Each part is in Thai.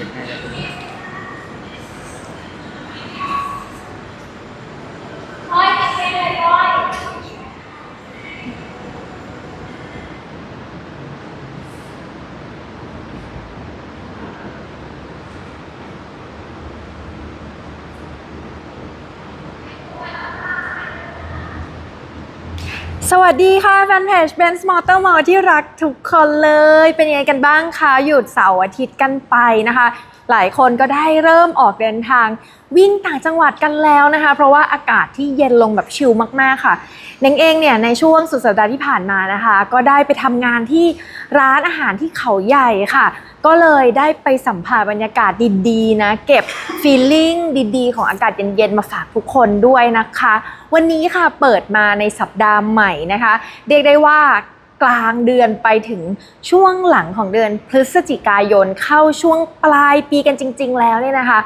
ช็ค สวัสดีค่ะแฟนเพจ Benz Motor Mall ที่รักทุกคนเลย เป็นยังไงกันบ้างคะ หยุดเสาร์อาทิตย์กันไปนะคะ หลายคนก็ได้เริ่มออกเดินทาง วิ่งต่างจังหวัดกันแล้วนะคะ เพราะว่าอากาศที่เย็นลงแบบชิลมากๆค่ะเน่งเองเนี่ยในช่วงสุดสัปดาห์ที่ผ่านมานะคะ ก็ได้ไปทำงานที่ร้านอาหารที่เขาใหญ่ค่ะ ก็เลยได้ไปสัมผัสบรรยากาศดีๆนะเก็บฟีลลิ่งดีๆ ของอากาศเย็นๆ มาฝากทุกคนด้วยนะคะ วันนี้ค่ะเปิดมาในสัปดาห์ใหม่นะคะ เรียกได้ว่า กลางเดือนไปถึงช่วงหลังของเดือนพฤศจิกายนเข้าช่วงปลายปีกันจริง ๆ แล้วเนี่ยนะคะ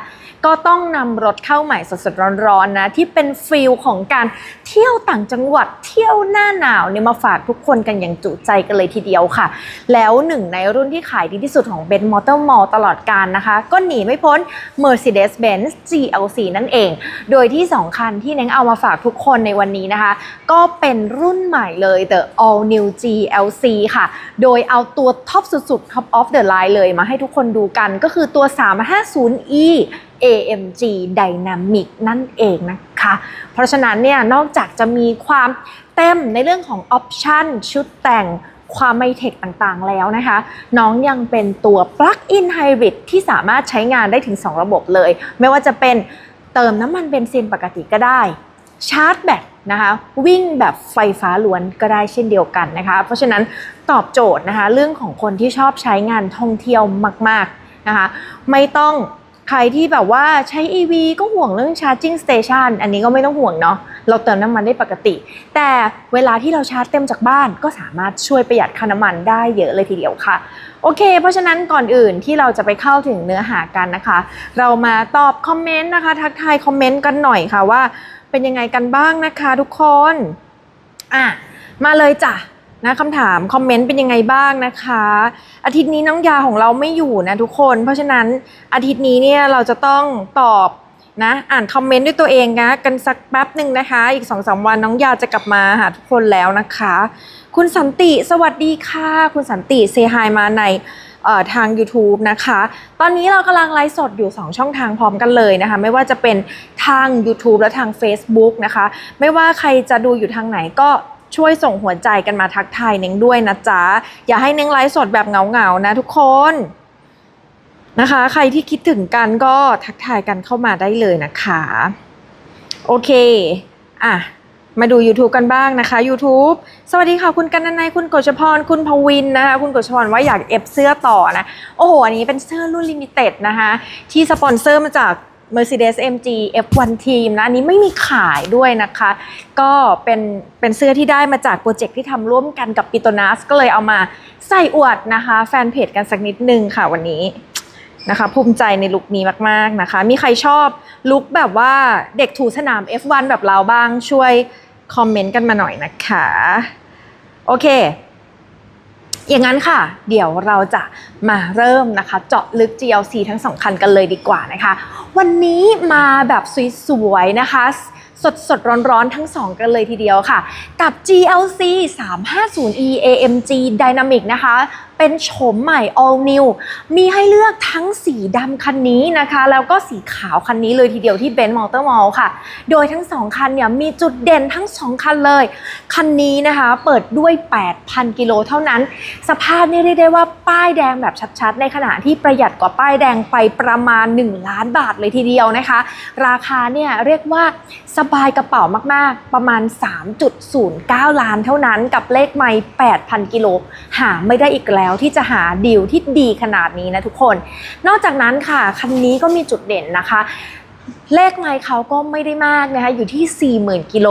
ก็ต้องนำรถเข้าใหม่สดๆร้อนๆนะที่เป็นฟิลของการเที่ยวต่างจังหวัดเที่ยวหน้าหนาวเนี่ยมาฝากทุกคนกันอย่างจุใจกันเลยทีเดียวค่ะ แล้วหนึ่งในรุ่นที่ขายดีที่สุดของ Benz Motor Mall ตลอดการนะคะ ก็หนีไม่พ้น Mercedes-Benz GLC นั่นเอง โดยที่ 2 คันที่เน้งเอามาฝากทุกคนในวันนี้นะคะ ก็เป็นรุ่นใหม่เลย The All New GLC ค่ะ โดยเอาตัวท็อปสุดๆ Top of the line เลยมาให้ทุกคนดูกันก็คือตัว 350e AMG Dynamic นั่นเองนะคะ เพราะฉะนั้นเนี่ยนอกจากจะมีความเต็มในเรื่องของออปชันชุดแต่งความไมเทคต่างๆแล้วนะคะ น้องยังเป็นตัว Plug-in Hybrid ที่สามารถใช้งานได้ถึง 2 ระบบเลย ไม่ว่าจะเป็นเติมน้ำมันเบนซินปกติก็ได้ ชาร์จแบตนะคะวิ่งแบบไฟฟ้าล้วนก็ได้เช่นเดียวกันนะคะ เพราะฉะนั้นตอบโจทย์นะคะเรื่องของคนที่ชอบใช้งานท่องเที่ยวมาก ๆนะคะ ไม่ต้อง ใครที่แบบว่าใช้ EV ก็ห่วงเรื่อง charging station อันนี้ก็ไม่ต้องห่วงเนาะ เราเติมน้ำมันได้ปกติ แต่เวลาที่เราชาร์จเต็มจากบ้านก็สามารถช่วยประหยัดค่าน้ำมันได้เยอะเลยทีเดียวค่ะ โอเค เพราะฉะนั้นก่อนอื่นที่เราจะไปเข้าถึงเนื้อหากันนะคะ เรามาตอบคอมเมนต์นะคะ ทักทายคอมเมนต์กันหน่อยค่ะว่า เป็นยังไงกันบ้างนะคะทุกคน อะ มาเลยจ้ะ นะคำถามคอมเมนต์เป็นยังไงบ้างนะคะ อาทิตย์นี้น้องยาของเราไม่อยู่นะทุกคน เพราะฉะนั้นอาทิตย์นี้เนี่ยเราจะต้องตอบนะอ่านคอมเมนต์ด้วยตัวเองนะกันสักแป๊บหนึ่งนะคะ อีก2อสวันน้องยาจะกลับมาหาทุกคนแล้วนะคะ คุณสันติสวัสดีค่ะ คุณสันติเซฮายมาในทาง YouTube นะคะ ตอนนี้เรากำลังไลฟ์สดอยู่ 2 ช่องทางพร้อมกันเลยนะคะ ไม่ว่าจะเป็นทาง YouTube และทาง Facebook นะคะ ไม่ว่าใครจะดูอยู่ทางไหนก็ ช่วยส่งหัวใจกันมาทักทายเน้งด้วยนะจ๊ะ อย่าให้เน้งไลฟ์สดแบบเหงาๆนะทุกคนนะคะ ใครที่คิดถึงกันก็ทักทายกันเข้ามาได้เลยนะคะ โอเค อะ มาดู YouTube กันบ้างนะคะ YouTube สวัสดีค่ะ คุณกันนัยคุณกฤษพร คุณพวินนะคะ คุณกฤษพรว่าอยากเอฟเสื้อต่อนะ โอ้โห อันนี้เป็นเสื้อรุ่นลิมิเต็ดนะคะ ที่สปอนเซอร์มาจาก Mercedes MG F1 Team นะอันนี้ไม่มีขายด้วยนะคะ ก็เป็นเป็นเสื้อที่ได้มาจากโปรเจกต์ที่ทำร่วมกันกับปิโตนัสก็เลยเอามาใส่อวดนะคะ แฟนเพจกันสักนิดนึงค่ะวันนี้นะคะภูมิใจในลุคนี้มากๆนะคะ มีใครชอบลุคแบบว่าเด็กถูสนาม F1 แบบเราบ้างช่วยคอมเมนต์กันมาหน่อยนะคะ โอเค อย่างนั้นค่ะ เดี๋ยวเราจะมาเริ่มนะคะ เจาะลึก GLC ทั้งสองคันกันเลยดีกว่านะคะ วันนี้มาแบบสวยๆนะคะสดสดๆร้อนๆ ทั้งสองกันเลยทีเดียวค่ะ กับ GLC 350e AMG Dynamic นะคะ เป็นโฉมใหม่ all new มีให้เลือกทั้งสีดำคันนี้นะคะ แล้วก็สีขาวคันนี้เลยทีเดียวที่ Benz Motor Mall ค่ะ โดยทั้งสองคันเนี่ยมีจุดเด่นทั้งสองคันเลย คันนี้นะคะเปิดด้วย 8,000 กิโลเท่านั้น สภาพนี่เรียกได้ว่าป้ายแดงแบบชัดๆ ในขณะที่ประหยัดกว่าป้ายแดงไปประมาณ 1 ล้านบาทเลยทีเดียวนะคะ ราคาเนี่ยเรียกว่าสบายกระเป๋ามากๆ ประมาณ 3.09 ล้านเท่านั้น กับเลขไม่8,000 กิโลหาไม่ได้อีกแล้วที่จะหาดีลที่ดีขนาดนี้นะทุกคน นอกจากนั้นค่ะคันนี้ก็มีจุดเด่นนะคะ เลขไมล์เขาก็ไม่ได้มากนะคะ อยู่ที่ 40,000 กิโล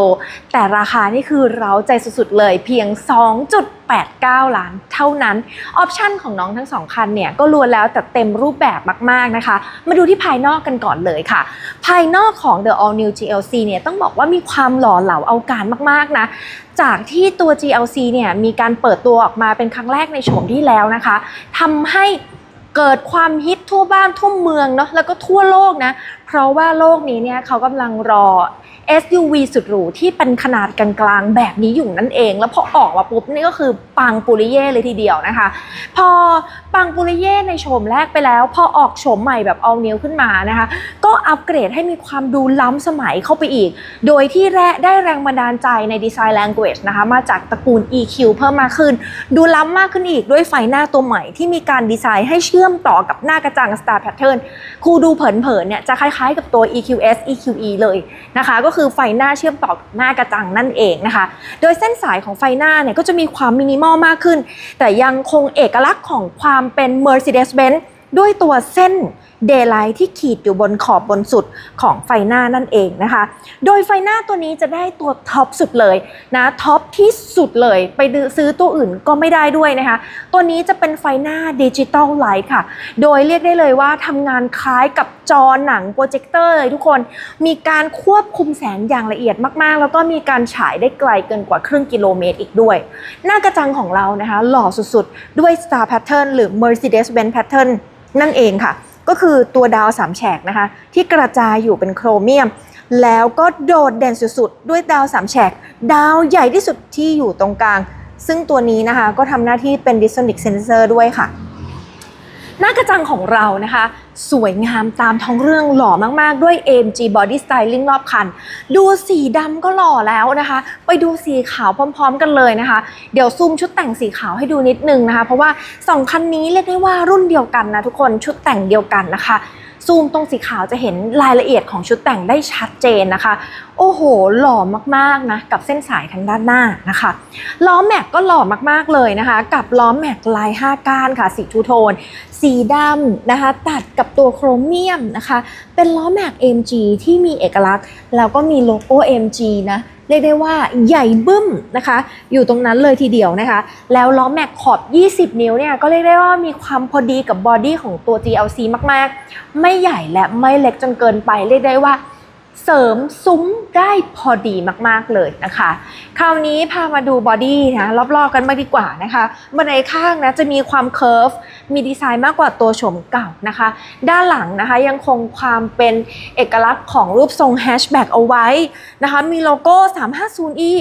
แต่ราคานี่คือเร้าใจสุดๆ เลยเพียง 2.89 ล้านเท่านั้น ออปชั่นของน้องทั้งสองคันเนี่ย ก็ล้วนแล้วแต่เต็มรูปแบบมากๆนะคะ มาดูที่ภายนอกกันก่อนเลยค่ะ ภายนอกของ The All New GLC เนี่ย ต้องบอกว่ามีความหล่อเหลาเอาการมากๆนะจากที่ตัว GLC เนี่ยมีการเปิดตัวออกมาเป็นครั้งแรกในโฉมที่แล้วนะคะทำให้ เกิดความฮิตทั่วบ้านทั่วเมืองเนาะแล้วก็ทั่วโลกนะ เพราะว่าโลกนี้เนี่ยเขากำลังรอ SUV สุดหรูที่เป็นขนาดกลางๆแบบนี้อยู่นั่นเอง แล้วพอออกมาปุ๊บนี่ก็คือปังปุริเย่เลยทีเดียวนะคะ พอ ปังปุริเย่ในโฉมแรกไปแล้ว พอออกโฉมใหม่แบบ all new ขึ้นมานะคะ ก็อัปเกรดให้มีความดูล้ำสมัยเข้าไปอีก โดยที่แรได้แรงบันดาลใจในดีไซน์ language นะคะ มาจากตระกูล EQ เพิ่มมากขึ้น ดูล้ำมากขึ้นอีกด้วยไฟหน้าตัวใหม่ที่มีการดีไซน์ให้เชื่อมต่อกับหน้ากระจัง Star Pattern ครูดูเผินๆเนี่ยจะคล้ายๆกับตัว EQS EQE เลยนะคะ ก็คือไฟหน้าเชื่อมต่อกับหน้ากระจังนั่นเองนะคะ โดยเส้นสายของไฟหน้าเนี่ยก็จะมีความมินิมอลมากขึ้น แต่ยังคงเอกลักษณ์ของความเป็น Mercedes-Benz ด้วยตัวเส้น เดย์ไลท์ที่ขีดอยู่บนขอบบนสุดของไฟหน้านั่นเองนะคะ โดยไฟหน้าตัวนี้จะได้ตัวท็อปสุดเลยนะท็อปที่สุดเลยไปซื้อตัวอื่นก็ไม่ได้ด้วยนะคะ ตัวนี้จะเป็นไฟหน้าดิจิตอลไลท์ค่ะ โดยเรียกได้เลยว่าทำงานคล้ายกับจอหนังโปรเจคเตอร์เลยทุกคนมีการควบคุมแสงอย่างละเอียดมากๆ แล้วก็มีการฉายได้ไกลเกินกว่าครึ่งกิโลเมตรอีกด้วย หน้ากระจังของเรานะคะ หล่อสุดๆ ด้วย Star Pattern หรือ Mercedes-Benz Pattern นั่นเองค่ะ ก็คือตัวดาวสามแฉกนะคะ ที่กระจายอยู่เป็นโครเมียม แล้วก็โดดเด่นสุดๆ ด้วยดาวสามแฉก ดาวใหญ่ที่สุดที่อยู่ตรงกลาง ซึ่งตัวนี้นะคะก็ทำหน้าที่เป็นดิสโทนิกเซนเซอร์ด้วยค่ะ หน้ากระจังของเรานะคะ สวยงามตามท้องเรื่องหล่อมากๆ ด้วย AMG Body Styling รอบคัน ดูสีดำก็หล่อแล้วนะคะ ไปดูสีขาวพร้อม ๆ กันเลยนะคะ เดี๋ยวซูมชุดแต่งสีขาวให้ดูนิดนึงนะคะ เพราะว่าสองคันนี้เรียกได้ว่ารุ่นเดียวกันนะทุกคนชุดแต่งเดียวกันนะคะซูมตรงสีขาวจะเห็นรายละเอียดของชุดแต่งได้ชัดเจนนะคะโอ้โห หล่อมากๆนะกับเส้นสายทางด้านหน้านะคะ ล้อแม็กก็หล่อมากๆเลยนะคะ กับล้อแม็กลาย 5 ก้านค่ะสีทูโทน สีดำนะคะ ตัดกับตัวโครเมียมนะคะ เป็นล้อแม็ก MG ที่มีเอกลักษณ์ แล้วก็มีโลโก้ MG นะเรียกได้ว่าใหญ่บึ้มนะคะ อยู่ตรงนั้นเลยทีเดียวนะคะ แล้วล้อแม็กขอบ 20 นิ้วเนี่ยก็เรียกได้ว่ามีความพอดีกับบอดี้ของตัว GLC มากๆ ไม่ใหญ่และไม่เล็กจนเกินไปเรียกได้ว่า เสริมซุ้มได้พอดีมากๆเลยนะคะ คราวนี้พามาดูบอดี้นะรอบๆกันมากดีกว่านะคะบันไดข้างนะจะมีความเคิร์ฟมีดีไซน์มากกว่าตัวโฉมเก่านะคะ ด้านหลังนะคะยังคงความเป็นเอกลักษณ์ของรูปทรงแฮชแบ็กเอาไว้นะคะ มีโลโก้ 350e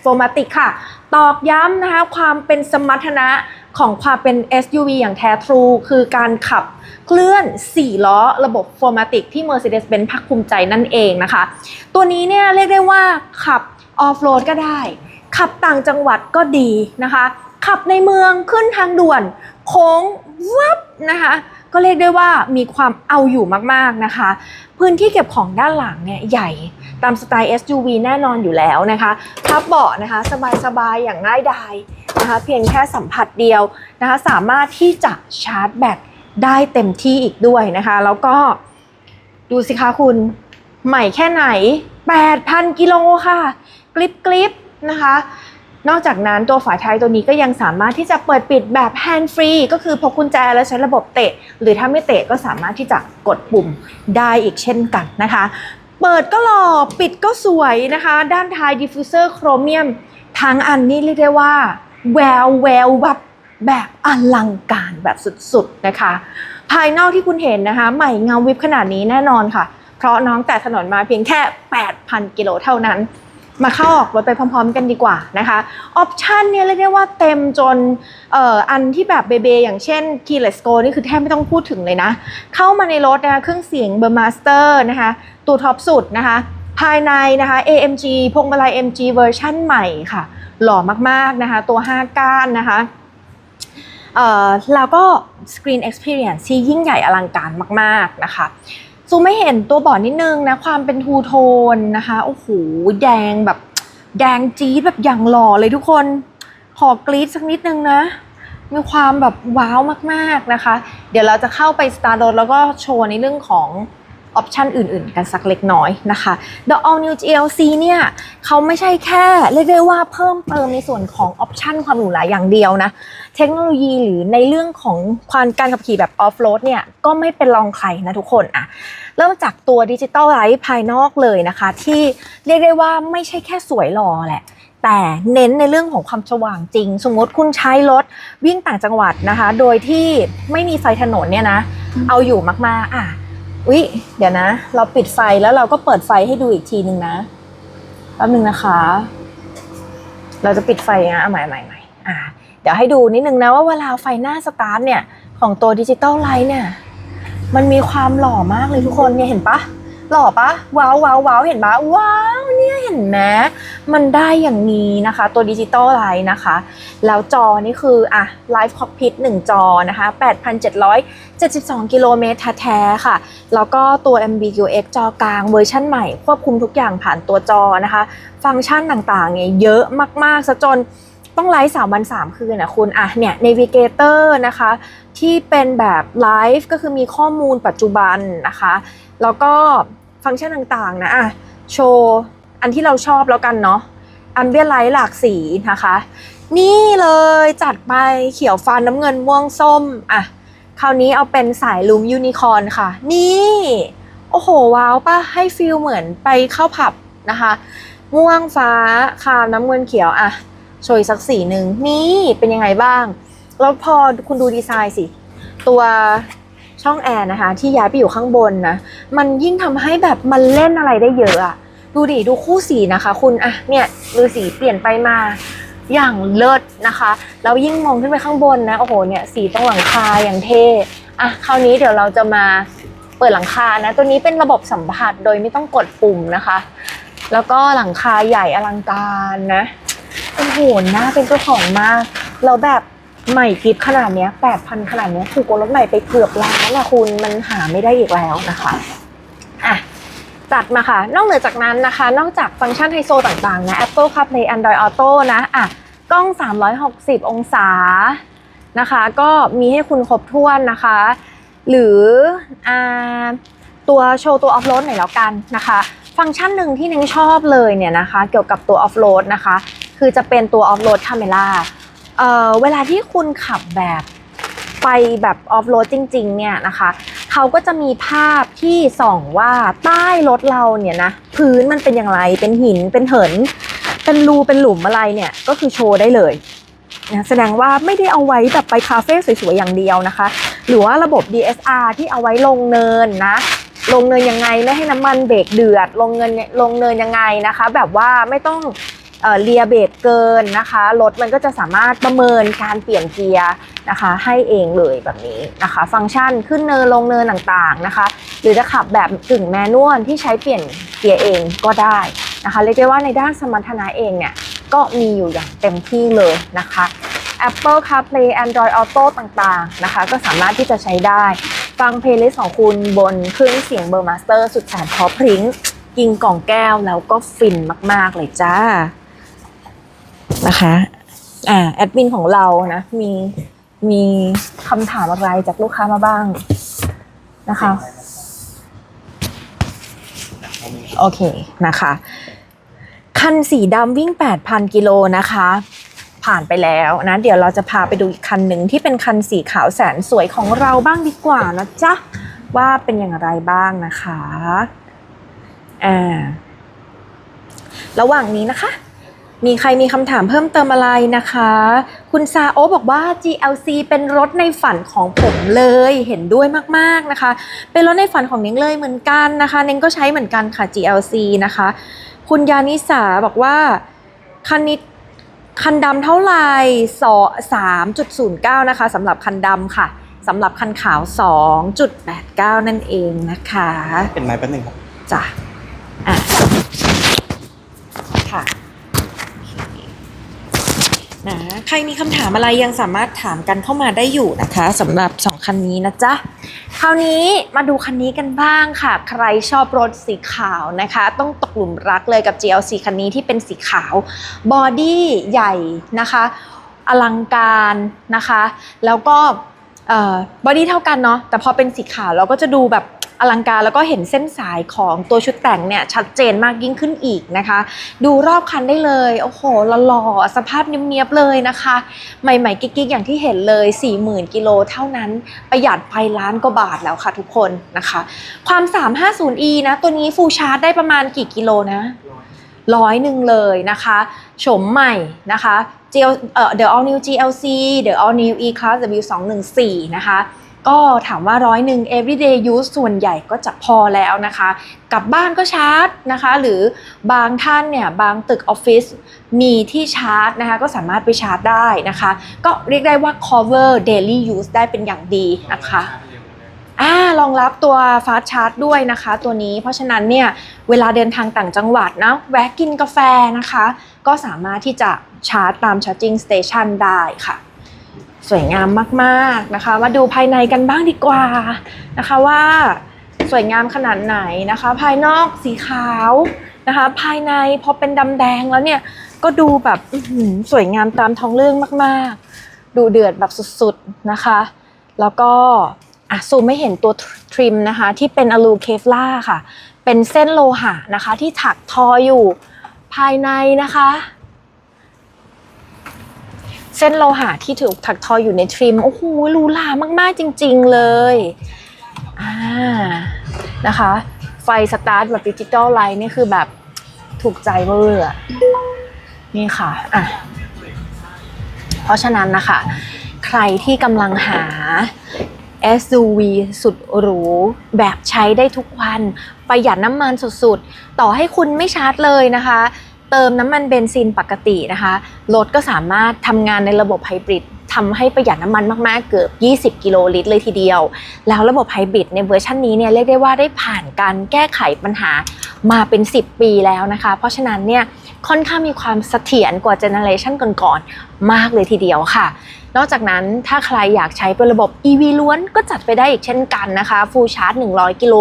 โฟมาติกค่ะ ตอกย้ำนะคะความเป็นสมรรถนะของความเป็น SUV อย่างแท้ทรู คือการขับ เคลื่อน 4 ล้อระบบโฟมาติกที่ Mercedes-Benz ภาคภูมิใจนั่นเองนะคะ ตัวนี้เนี่ยเรียกได้ว่าขับออฟโรดก็ได้ ขับต่างจังหวัดก็ดีนะคะ ขับในเมืองขึ้นทางด่วน โค้งวับนะคะก็เรียกได้ว่ามีความเอาอยู่มากๆนะคะ พื้นที่เก็บของด้านหลังเนี่ยใหญ่ตามสไตล์ SUV แน่นอนอยู่แล้วนะคะพับเบาะนะคะสบายๆอย่างง่ายดายนะคะเพียงแค่สัมผัสเดียวนะคะสามารถที่จะชาร์จแบต ได้เต็มที่อีกด้วยนะคะ แล้วก็ดูสิคะคุณใหม่แค่ไหน 8,000 กิโลค่ะกริบกริบนะคะ นอกจากนั้นตัวฝาท้ายตัวนี้ก็ยังสามารถที่จะเปิดปิดแบบแฮนด์ฟรีก็คือพกกุญแจแล้วใช้ระบบเตะ หรือถ้าไม่เตะก็สามารถที่จะกดปุ่มได้อีกเช่นกันนะคะ เปิดก็หล่อปิดก็สวยนะคะ ด้านท้ายดิฟฟิวเซอร์โครเมียมทั้งอันนี้เรียกได้ว่าแววแวววับ แบบอลังการแบบสุดๆนะคะ ภายนอกที่คุณเห็นนะคะ ใหม่เงาวิบขนาดนี้แน่นอนค่ะ เพราะน้องแต่ถนนมาเพียงแค่ 8,000 กิโลเท่านั้น มาเข้าออกรถไปพร้อมๆ กันดีกว่านะคะออปชันเนี่ยเรียกได้ว่าเต็มจนอออันที่แบบเบเบอย่างเช่น Keyless Go นี่คือแทบไม่ต้องพูดถึงเลยนะ เข้ามาในรถนะคะเครื่องเสียง Burmaster นะคะ ตัวท็อปสุดนะคะภายในนะคะ AMG พวงมาลัย MG เวอร์ชั่นใหม่ค่ะ หล่อมากๆนะคะ ตัว 5 ก้านนะคะ แล้วก็ Screen Experience ที่ยิ่งใหญ่อลังการมาก ๆ นะคะซูมไม่เห็นตัวบอร์ดนิดนึงนะ ความเป็นทูโทนนะคะ โอ้โห แดงแบบ แดงจี๊ดแบบอย่างหล่อเลยทุกคน ขอกรี๊ดสักนิดนึงนะ มีความแบบว้าวมาก ๆ นะคะ เดี๋ยวเราจะเข้าไปสตาร์ทรถแล้วก็โชว์ในเรื่องของออปชันอื่นๆ กันสักเล็กน้อยนะคะ The All New GLC เนี่ยเขาไม่ใช่แค่ เรียกได้ว่าเพิ่มเติมในส่วนของออปชันความหรูหราอย่างเดียวนะ เทคโนโลยีหรือในเรื่องของความการขับขี่แบบออฟโรดเนี่ยก็ไม่เป็นรองใครนะทุกคนอะเริ่มจากตัวดิจิตอลไลท์ภายนอกเลยนะคะ ที่เรียกได้ว่าไม่ใช่แค่สวยหล่อแหละแต่เน้นในเรื่องของความสว่างจริง สมมติคุณใช้รถวิ่งต่างจังหวัดนะคะ โดยที่ไม่มีไฟถนนเนี่ยนะ เอาอยู่มากๆ อะวิเดี๋ยวนะ เราปิดไฟแล้วเราก็เปิดไฟให้ดูอีกทีนึงนะแป๊บนึงนะคะ เราจะปิดไฟนะเอาใหม่ใหม่ใหม่อะ เดี๋ยวให้ดูนิดนึงนะว่าเวลาไฟหน้าสตาร์ทเนี่ย ของตัวดิจิตอลไลท์เนี่ย มันมีความหล่อมากเลยทุกคนเนี่ยเห็นปะหล่อปะว้าวว้าวว้าวเห็นปะว้าวเนี่ยเห็นไหมมันได้อย่างนี้นะคะ ตัวดิจิตอลไลท์นะคะ แล้วจอนี่คืออะไลฟ์คอกพิท1จอนะคะ 8,772 กิโลเมตรแท้ๆค่ะ แล้วก็ตัว MBQX จอกลางเวอร์ชั่นใหม่ ควบคุมทุกอย่างผ่านตัวจอนะคะ ฟังก์ชันต่างๆเนี่ยเยอะมากๆซะจน ต้องไลฟ์สามวันสามคืนนะคุณอะเนี่ย Navigator นะคะที่เป็นแบบไลฟ์ก็คือมีข้อมูลปัจจุบันนะคะ แล้วก็ฟังก์ชันต่างๆนะอะโชว์อันที่เราชอบแล้วกันเนาะอันเบียไลท์หลากสีนะคะ นี่เลยจัดไปเขียวฟ้าน้ำเงินม่วงส้มอะคราวนี้เอาเป็นสายลุมยูนิคอร์นค่ะ นี่ โอ้โห ว้าวป่ะ ให้ฟิลเหมือนไปเข้าผับนะคะ ม่วงฟ้าคามน้ำเงินเขียวอะ โชยสักสีหนึ่งนี่เป็นยังไงบ้าง แล้วพอคุณดูดีไซน์สิ ตัวช่องแอร์นะคะ ที่ย้ายไปอยู่ข้างบนนะ มันยิ่งทำให้แบบมันเล่นอะไรได้เยอะอะดูดิดูคู่สีนะคะ คุณอะเนี่ยดูสีเปลี่ยนไปมาอย่างเลิศนะคะแล้วยิ่งมองขึ้นไปข้างบนนะโอ้โหเนี่ยสีตรงหลังคาอย่างเท่อะคราวนี้เดี๋ยวเราจะมาเปิดหลังคานะ ตัวนี้เป็นระบบสัมผัสโดยไม่ต้องกดปุ่มนะคะ แล้วก็หลังคาใหญ่อลังการนะ โอ้โหน่าเป็นเจ้าของมาก เราแบบใหม่กริบขนาดเนี้ยแปดพันขนาดเนี้ยถูกกว่ารถใหม่ไปเกือบล้านอะคุณมันหาไม่ได้อีกแล้วนะคะอะจัดมาค่ะ นอกเหนือจากนั้นนะคะ นอกจากฟังก์ชันไฮโซต่างๆนะ Apple CarPlay Android Auto นะอะกล้อง 360 องศานะคะ ก็มีให้คุณครบถ้วนนะคะ หรืออ่าตัวโชว์ตัวออฟโรดหน่อยแล้วกันนะคะ ฟังก์ชันหนึ่งที่เน้งชอบเลยเนี่ยนะคะ เกี่ยวกับตัวออฟโรดนะคะ คือจะเป็นตัวออฟโรดคาเมล่าเอ่อเวลาที่คุณขับแบบไปแบบออฟโรดจริงๆเนี่ยนะคะเขาก็จะมีภาพที่ส่องว่าใต้รถเราเนี่ยนะพื้นมันเป็นอย่างไรเป็นหินเป็นเหิน เป็นรูเป็นหลุมอะไรเนี่ยก็คือโชว์ได้เลยนะแสดงว่าไม่ได้เอาไว้แบบไปคาเฟ่สวยๆอย่างเดียวนะคะ หรือว่าระบบ DSR ที่เอาไว้ลงเนินนะลงเนินยังไงไม่ให้น้ำมันเบรกเดือด ลงเงินลงเนินยังไงนะคะ แบบว่าไม่ต้อง เลียเบรกเกินนะคะรถมันก็จะสามารถประเมินการเปลี่ยนเกียร์นะคะ ให้เองเลยแบบนี้นะคะ ฟังก์ชันขึ้นเนินลงเนินต่างๆนะคะ หรือจะขับแบบกึ่งแมนนวลที่ใช้เปลี่ยนเกียร์เองก็ได้นะคะเรียกได้ว่าในด้านสมรรถนะเองเนี่ยก็มีอยู่อย่างเต็มที่เลยนะคะ Apple CarPlay Android Auto ต่างๆนะคะ ก็สามารถที่จะใช้ได้ ฟังเพลย์ลิสต์ของคุณบนเครื่องเสียงเบอร์มาสเตอร์สุดแสนพอพริ้งกิงกล่องแก้วแล้วก็ฟินมาก ๆ เลยจ้า นะคะอ่าแอดมินของเรานะ มีมีคำถามอะไรจากลูกค้ามาบ้างนะคะ โอเคนะคะ คันสีดำวิ่ง 8,000 กิโลนะคะ ผ่านไปแล้วนะ เดี๋ยวเราจะพาไปดูอีกคันหนึ่งที่เป็นคันสีขาวแสนสวยของเราบ้างดีกว่านะจ๊ะ ว่าเป็นอย่างไรบ้างนะคะอ่าระหว่างนี้นะคะ มีใครมีคำถามเพิ่มเติมอะไรนะคะ คุณซาโอบอกว่า GLC เป็นรถในฝันของผมเลยเห็นด้วยมากๆนะคะ เป็นรถในฝันของเน้งเลยเหมือนกันนะคะ เน้งก็ใช้เหมือนกันค่ะ GLC นะคะ คุณยานิสาบอกว่าคันนี้คันดำเท่าไหร่สอ3.09นะคะสำหรับคันดำค่ะสำหรับคันขาว 2.89 นั่นเองนะคะ เป็นไม้แป๊บหนึงครับ จ้ะ อะ ค่ะ นะใครมีคำถามอะไรยังสามารถถามกันเข้ามาได้อยู่นะคะสำหรับสองคันนี้นะจ๊ะ คราวนี้มาดูคันนี้กันบ้างค่ะ ใครชอบรถสีขาวนะคะ ต้องตกหลุมรักเลยกับ GLC คันนี้ที่เป็นสีขาวบอดี้ใหญ่นะคะ อลังการนะคะ แล้วก็บอดี้เท่ากันเนาะแต่พอเป็นสีขาวเราก็จะดูแบบ อลังการแล้วก็เห็นเส้นสายของตัวชุดแต่งเนี่ยชัดเจนมากยิ่งขึ้นอีกนะคะ ดูรอบคันได้เลยโอ้โหหล่อๆสภาพเนียบๆเลยนะคะ ใหม่ๆกิ๊กๆอย่างที่เห็นเลย 40,000กิโลเท่านั้นประหยัดไปล้านกว่าบาทแล้วค่ะทุกคนนะคะ ความ 350e นะตัวนี้ฟูลชาร์จได้ประมาณกี่กิโลนะร้อยหนึ่งเลยนะคะโฉมใหม่นะคะ GL เอ่อ The All New GLC The All New E Class W214 นะคะ ก็ถามว่าร้อยหนึ่ง everyday use ส่วนใหญ่ก็จะพอแล้วนะคะ กลับบ้านก็ชาร์จนะคะ หรือบางท่านเนี่ย บางตึกออฟฟิศมีที่ชาร์จนะคะ ก็สามารถไปชาร์จได้นะคะ ก็เรียกได้ว่า cover daily use ได้เป็นอย่างดีนะคะอ่ารองรับตัวฟาสชาร์จด้วยนะคะ ตัวนี้เพราะฉะนั้นเนี่ย เวลาเดินทางต่างจังหวัดนะ แวะกินกาแฟนะคะ ก็สามารถที่จะชาร์จตามชาร์จิ n งสเตชันได้ค่ะ สวยงามมากๆนะคะ มาดูภายในกันบ้างดีกว่านะคะว่าสวยงามขนาดไหนนะคะ ภายนอกสีขาวนะคะ ภายในพอเป็นดำแดงแล้วเนี่ยก็ดูแบบสวยงามตามท้องเรื่องมาก ๆ ดูเดือดแบบสุดๆนะคะ แล้วก็อะซูมไม่เห็นตัวทริมนะคะ ที่เป็นอลูเคฟล่าค่ะ เป็นเส้นโลหะนะคะ ที่ถักทออยู่ภายในนะคะ เส้นโลหะที่ถูกถักทออยู่ในทริม โอ้โหหรูหรามากๆจริง ๆ เลยอ่านะคะ ไฟสตาร์ทแบบดิจิตอลไลท์นี่คือแบบถูกใจเวอร์อะนี่ค่ะอะ เพราะฉะนั้นนะคะ ใครที่กำลังหา SUV สุดหรู แบบใช้ได้ทุกวัน ประหยัดน้ำมันสุดๆ ต่อให้คุณไม่ชาร์จเลยนะคะ เติมน้ำมันเบนซินปกตินะคะรถก็สามารถทำงานในระบบไฮบริดทำให้ประหยัดน้ำมันมากๆ เกือบ 20 กิโลลิตรเลยทีเดียว แล้วระบบไฮบริดในเวอร์ชันนี้เนี่ยเรียกได้ว่าได้ผ่านการแก้ไขปัญหามาเป็น 10 ปีแล้วนะคะ เพราะฉะนั้นเนี่ยค่อนข้างมีความเสถียรกว่าเจเนอเรชันก่อนๆ มากเลยทีเดียวค่ะ นอกจากนั้นถ้าใครอยากใช้เป็นระบบ EV ล้วนก็จัดไปได้อีกเช่นกันนะคะ Full Charge 100 กิโล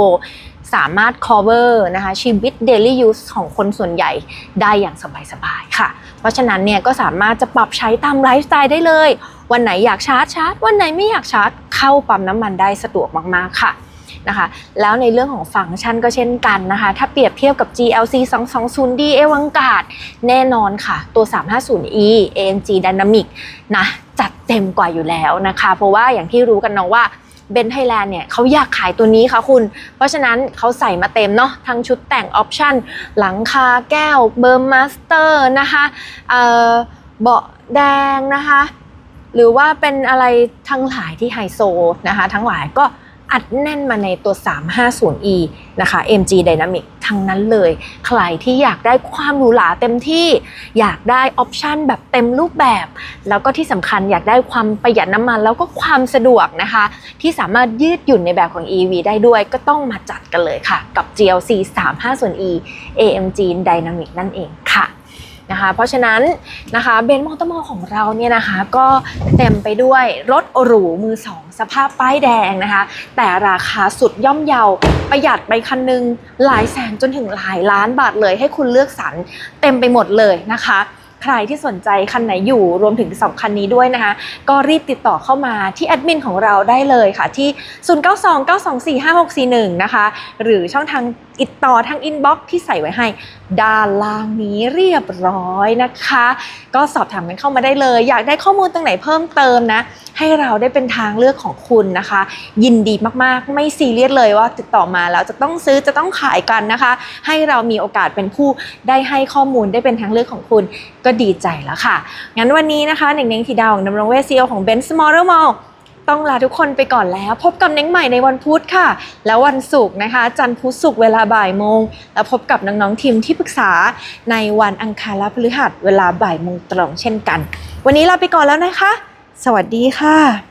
สามารถ cover นะคะชีวิต daily use ของคนส่วนใหญ่ได้อย่างสบายๆค่ะ เพราะฉะนั้นเนี่ยก็สามารถจะปรับใช้ตามไลฟ์สไตล์ได้เลย วันไหนอยากชาร์จชาร์จ วันไหนไม่อยากชาร์จ เข้าปั๊มน้ำมันได้สะดวกมากๆค่ะนะคะแล้วในเรื่องของฟังก์ชันก็เช่นกันนะคะ ถ้าเปรียบเทียบกับ GLC 220D เอวังกาดแน่นอนค่ะ ตัว 350e AMG Dynamic นะจัดเต็มกว่าอยู่แล้วนะคะ เพราะว่าอย่างที่รู้กันเนาะว่า เบนไทยแลนด์เนี่ยเขาอยากขายตัวนี้ค่ะคุณ เพราะฉะนั้นเขาใส่มาเต็มเนาะทั้งชุดแต่งออปชั่น หลังคาแก้วเบอร์มาสเตอร์นะคะเอ่อเบาะแดงนะคะ หรือว่าเป็นอะไรทั้งหลายที่ไฮโซนะคะ ทั้งหลายก็อัดแน่นมาในตัว 350e นะคะ MG Dynamic ทั้งนั้นเลย ใครที่อยากได้ความหรูหราเต็มที่ อยากได้ออปชันแบบเต็มรูปแบบ แล้วก็ที่สำคัญอยากได้ความประหยัดน้ำมัน แล้วก็ความสะดวกนะคะ ที่สามารถยืดหยุ่นในแบบของ EV ได้ด้วยก็ต้องมาจัดกันเลยค่ะ กับ GLC 350e AMG Dynamic นั่นเองค่ะ นะคะ เพราะฉะนั้นนะคะเบนซ์มอเตอร์มอลของเราเนี่ยนะคะ ก็เต็มไปด้วยรถหรูมือสองสภาพป้ายแดงนะคะ แต่ราคาสุดย่อมเยาประหยัดไปคันหนึงหลายแสนจนถึงหลายล้านบาทเลย ให้คุณเลือกสรรเต็มไปหมดเลยนะคะใครที่สนใจคันไหนอยู่รวมถึงสองคันนี้ด้วยนะคะ ก็รีบติดต่อเข้ามาที่แอดมินของเราได้เลยค่ะ ที่ 0929245641 นะคะ หรือช่องทางติดต่อทางอินบ็อกซ์ที่ใส่ไว้ให้ด้านล่างนี้เรียบร้อยนะคะ ก็สอบถามกันเข้ามาได้เลย อยากได้ข้อมูลตรงไหนเพิ่มเติมนะ ให้เราได้เป็นทางเลือกของคุณนะคะ ยินดีมากๆ ไม่ซีเรียสเลยว่าติดต่อมาแล้วจะต้องซื้อจะต้องขายกันนะคะ ให้เรามีโอกาสเป็นผู้ได้ให้ข้อมูลได้เป็นทางเลือกของคุณก็ดีใจแล้วค่ะ งั้นวันนี้นะคะเน่งเน่งทีดาวของดำรงเวซีโอของ Ben Smaller Mall ต้องลาทุกคนไปก่อนแล้ว พบกับเน้งใหม่ในวันพุธค่ะ แล้ววันศุกร์นะคะ จันทร์พุธศุกร์เวลาบ่ายโมง แล้วพบกับน้องๆทีมที่ปรึกษาในวันอังคารและพฤหัสเวลาบ่ายโมงตรงเช่นกัน วันนี้ลาไปก่อนแล้วนะคะ สวัสดีค่ะ